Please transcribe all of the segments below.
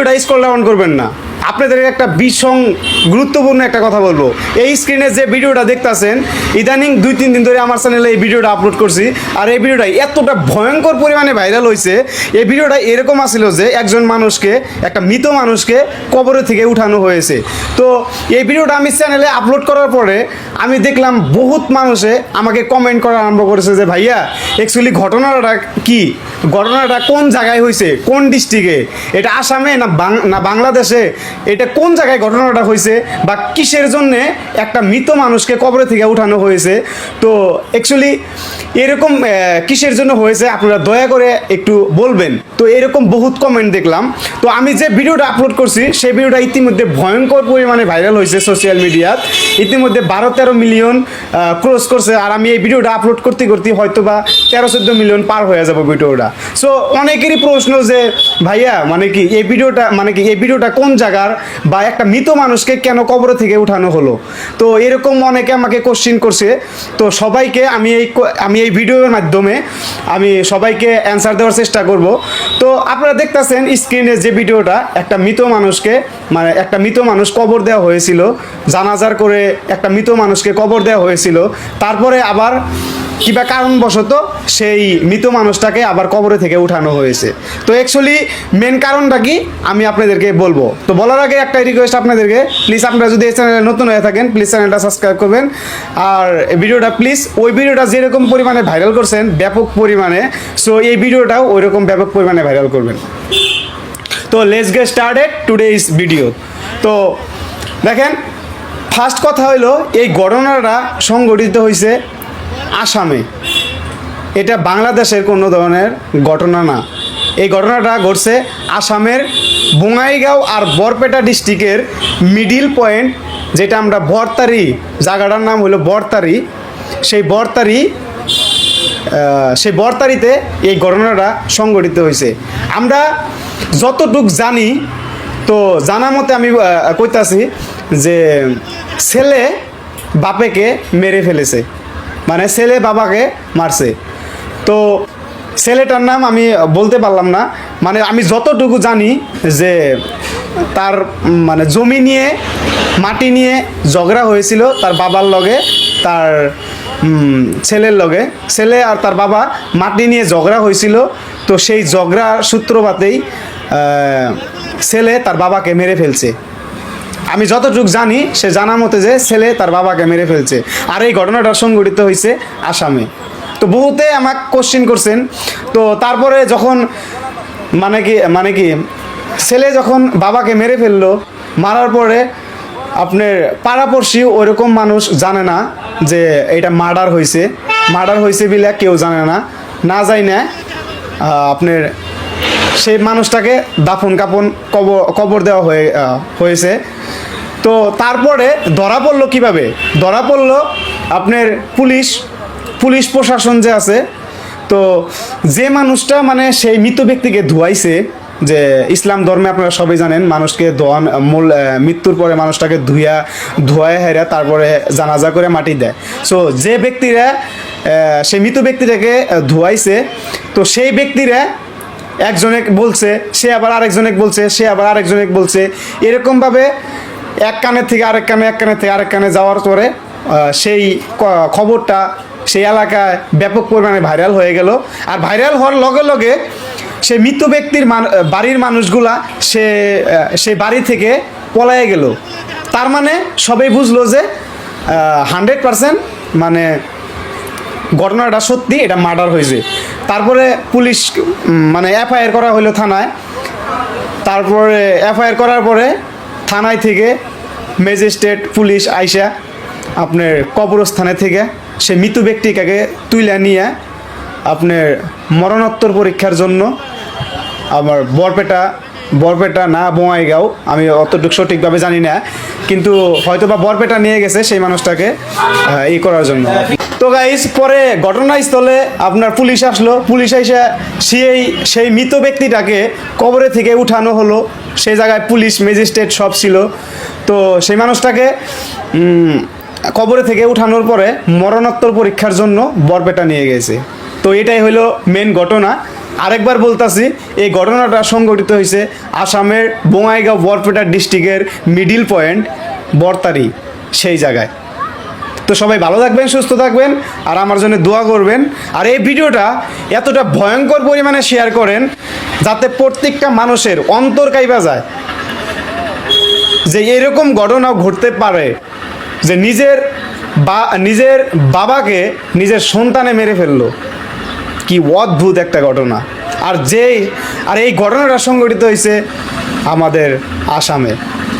ভিডিওটা scroll down করবেন না। আপনাদের একটা ভীষণ গুরুত্বপূর্ণ একটা কথা বলব। এই স্ক্রিনে যে ভিডিওটা দেখতাছেন, ইদানিং দুই, তিন দিন ধরে আমার চ্যানেলে এই ভিডিওটা আপলোড করছি। আর এই ভিডিওটা এতটা ভয়ঙ্কর পরিমাণে ভাইরাল হয়েছে এই ভিডিওটা এরকম আসছিল যে একজন মানুষকে, একটা মৃত মানুষকে কবরে থেকে উঠানো হয়েছে। তো এই ভিডিওটা আমি চ্যানেলে আপলোড করার পরে আমি দেখলাম বহুত মানুষে আমাকে কমেন্ট করা আরম্ভ করেছে যে, ভাইয়া অ্যাকচুয়ালি ঘটনাটা কি? ঘটনাটা কোন জায়গায় হয়েছে কোন ডিস্ট্রিক্টে এটা আসামে না না বাংলাদেশে? এটা কোন জায়গায় ঘটনাটা হয়েছে বা কিসের জন্য একটা মৃত মানুষকে কবরে থেকে উঠানো হয়েছে? তো অ্যাকচুয়ালি এরকম কিসের জন্য হয়েছে আপনারা দয়া করে একটু বলবেন। তো এরকম বহুত কমেন্ট দেখলাম। তো আমি যে ভিডিওটা আপলোড করছি, সেই ভিডিওটা ইতিমধ্যে ভয়ঙ্কর পরিমাণে ভাইরাল হয়েছে সোশ্যাল মিডিয়াত ইতিমধ্যে বারো তেরো মিলিয়ন ক্রস করছে। আর আমি এই ভিডিওটা আপলোড করতে করতে হয়তো বা তেরো চোদ্দ মিলিয়ন পার হয়ে যাব ভিডিওটা। সো অনেকেরই প্রশ্ন যে, ভাইয়া মানে কি এই ভিডিওটা মানে কি এই ভিডিওটা কোন জায়গার বা একটা মৃত মানুষকে কেন কবর থেকে উঠানো হলো? তো এরকম অনেকে আমাকে কোশ্চিন করছে। তো সবাইকে আমি এই আমি এই ভিডিওর মাধ্যমে আমি সবাইকে অ্যান্সার দেওয়ার চেষ্টা করব। তো আপনারা দেখতেছেন স্ক্রিনে যে ভিডিওটা একটা মৃত মানুষকে মানে একটা মৃত মানুষ কবর দেওয়া হয়েছিল, জানাজার করে একটা মৃত মানুষকে কবর দেওয়া হয়েছিল। তারপরে আবার কিবা কারণবশত সেই মৃত মানুষটাকে আবার কবরে থেকে উঠানো হয়েছে। তো অ্যাকচুয়ালি মেন কারণটা কি? আমি আপনাদেরকে বলব। তো বলার আগে একটা রিকোয়েস্ট আপনাদেরকে। প্লিজ আপনারা যদি এই চ্যানেলে নতুন হয়ে থাকেন প্লিজ চ্যানেলটা সাবস্ক্রাইব করবেন। আর ভিডিওটা প্লিজ ওই ভিডিওটা যেরকম পরিমাণে ভাইরাল করছেন, ব্যাপক পরিমাণে সো এই ভিডিওটাও ওই রকম ব্যাপক পরিমাণে ভাইরাল করবেন। তো let's get started today is video তো দেখেন ফার্স্ট কথা হলো, এই ঘটনাটা সংঘটিত হয়েছে আসামে। এটা বাংলাদেশের কোনো ধরনের ঘটনা না। এই ঘটনাটা ঘটছে আসামের বঙাইগাঁও আর বরপেটা ডিস্ট্রিক্টের মিডিল পয়েন্ট, যেটা আমরা বরতারি জায়গাটার নাম হলো বরতারি, সেই বরতারি সেই বরতারিতে এই ঘটনাটা সংঘটিত হয়েছে। আমরা যতটুক জানি, তো জানা মতে আমি কইতাছি যে ছেলে বাপেকে মেরে ফেলেছে। মানে ছেলে বাবাকে মারছে। তো ছেলেটার নাম আমি বলতে পারলাম না। মানে আমি যতটুকু জানি যে তার মানে জমি নিয়ে, মাটি নিয়ে ঝগড়া হয়েছিল তার বাবার লগে, তার ছেলের লগে। ছেলে আর তার বাবা মাটি নিয়ে ঝগড়া হয়েছিল, তো সেই ঝগড়া সূত্রপাতেই ছেলে তার বাবাকে মেরে ফেলছে। আমি যতটুকু জানি, সে জানা মতে যে ছেলে তার বাবাকে মেরে ফেলছে। আর এই ঘটনাটা সংঘটিত হয়েছে আসামে। তো বহুতে আমাকে কোশ্চিন করছেন। তো তারপরে যখন মানে কি মানে কি, ছেলে যখন বাবাকে মেরে ফেলল, মারার পরে আপনার পাড়াপড়শি ওইরকম মানুষ জানে না যে এটা মার্ডার হয়েছে মার্ডার হয়েছে বলে কেউ জানে না। না যায় না আপনার সেই মানুষটাকে দাফন কাপন কবর কবর দেওয়া হয়ে হয়েছে। তো তারপরে ধরা পড়ল কীভাবে? ধরা পড়ল আপনার পুলিশ পুলিশ প্রশাসন যে আছে তো যে মানুষটা মানে সেই মৃত ব্যক্তিকে ধুয়াইছে যে ইসলাম ধর্মে আপনারা সবাই জানেন, মানুষকে ধোয়ান, মূল মৃত্যুর পরে মানুষটাকে ধুয়া ধোয়ায় হেরা তারপরে জানাজা করে মাটি দেয়। সো যে ব্যক্তিরা সেই মৃত ব্যক্তিটাকে ধুয়াইছে, তো সেই ব্যক্তিরা একজনে বলছে, সে আবার আরেকজনে বলছে, সে আবার আরেকজনে বলছে। এরকমভাবে এক কানের থেকে আরেক কানে, এক কানের থেকে আরেক কানে যাওয়ার পরে সেই খবরটা সেই এলাকায় ব্যাপক পরিমাণে ভাইরাল হয়ে গেল। আর ভাইরাল হওয়ার লগে লগে সে মৃত ব্যক্তির বাড়ির মানুষগুলা সে সেই বাড়ি থেকে পলায়ে গেল। তার মানে সবাই বুঝলো যে হান্ড্রেড পারসেন্ট মানে ঘটনাটা সত্যি, এটা মার্ডার হয়েছে। তারপরে পুলিশ মানে এফআইআর করা হলো থানায়। তারপরে এফআইআর করার পরে থানায় থেকে ম্যাজিস্ট্রেট, পুলিশ আইসা আপনার কবরস্থানে থেকে সে মৃত ব্যক্তিকে তুলে নিয়ে আপনার মরণোত্তর পরীক্ষার জন্য আমার বরপেটা বরপেটা না বঙ্গাইগাঁও আমি অতটুকু সঠিকভাবে জানি না, কিন্তু হয়তো বা বরপেটা নিয়ে গেছে সেই মানুষটাকে ই করার জন্য। তো গাইস পরে ঘটনাস্থলে আপনার পুলিশ আসলো, পুলিশ এসে সেই সেই মৃত ব্যক্তিটাকে কবরে থেকে উঠানো হলো। সেই জায়গায় পুলিশ, ম্যাজিস্ট্রেট সব ছিল। তো সেই মানুষটাকে কবরে থেকে উঠানোর পরে মরণোত্তর পরীক্ষার জন্য বরপেটা নিয়ে গেছে। তো এটাই হলো মেন ঘটনা। আরেকবার বলতাছি, এই ঘটনাটা সংঘটিত হয়েছে আসামের বঙ্গাইগাঁও বরপেটা ডিস্ট্রিক্টের মিডিল পয়েন্ট বরতারি, সেই জায়গায়। তো সবাই ভালো থাকবেন, সুস্থ থাকবেন, আর আমার জন্য দোয়া করবেন। আর এই ভিডিওটা এতটা ভয়ঙ্কর পরিমাণে শেয়ার করেন, যাতে প্রত্যেকটা মানুষের অন্তর কাইবা যায়। যে এরকম ঘটনাও ঘটতে পারে। যে নিজের বা, নিজের বাবাকে নিজের সন্তানে মেরে ফেলল। কি অদ্ভুত একটা ঘটনা। আর যেই, আর এই ঘটনাটা সংঘটিত হয়েছে আমাদের আসামে।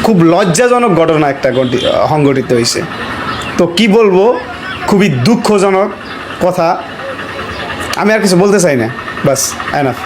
খুব লজ্জাজনক ঘটনা একটা ঘটি- সংঘটিত হয়েছে। তো কি বলব? খুবই দুঃখজনক কথা। আমি আর কিছু বলতে চাই না। বাস এনাফ